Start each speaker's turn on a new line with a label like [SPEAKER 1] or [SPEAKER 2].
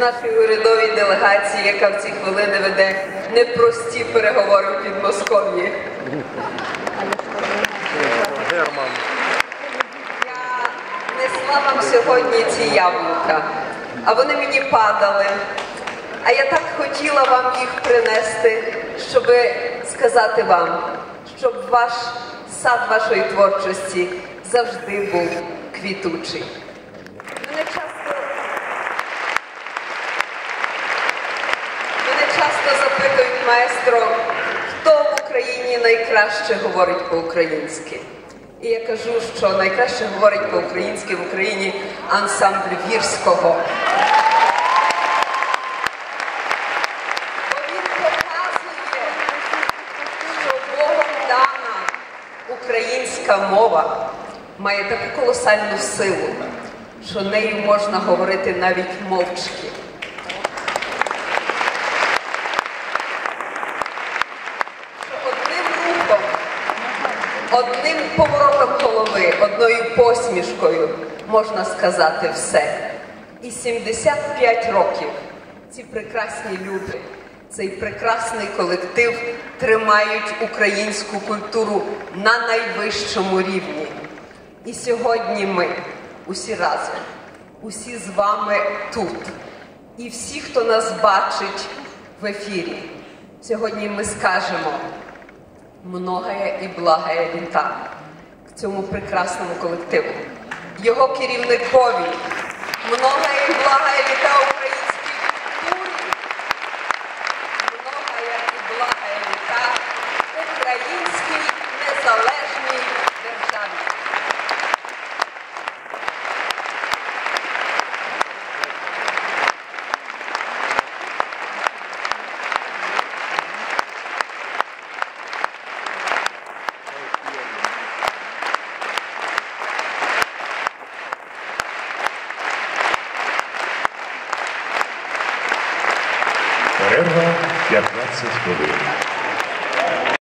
[SPEAKER 1] нашій урядовій делегації, яка в ці хвилини веде непрості переговори в Підмосков'ї.
[SPEAKER 2] Герман.
[SPEAKER 1] Я несла вам сьогодні ці яблука, а вони мені падали. А я так хотіла вам їх принести, щоб сказати вам, щоб ваш сад вашої творчості завжди був квітучий. Маестро, хто в Україні найкраще говорить по-українськи. І я кажу, що найкраще говорить по-українськи в Україні ансамбль вірського. Бо він показує, що дана українська мова має таку колосальну силу, що нею можна говорити навіть мовчки. Що Одним рухом, одним поворотом голови, одною посмішкою можна сказати все. І 75 років ці прекрасні люди, цей прекрасний колектив тримають українську культуру на найвищому рівні. І сьогодні ми усі разом, усі з вами тут. І всі, хто нас бачить в ефірі, сьогодні ми скажемо многое і благое літа к цьому прекрасному колективу. Його керівникові
[SPEAKER 3] Перерва 15 хвилин.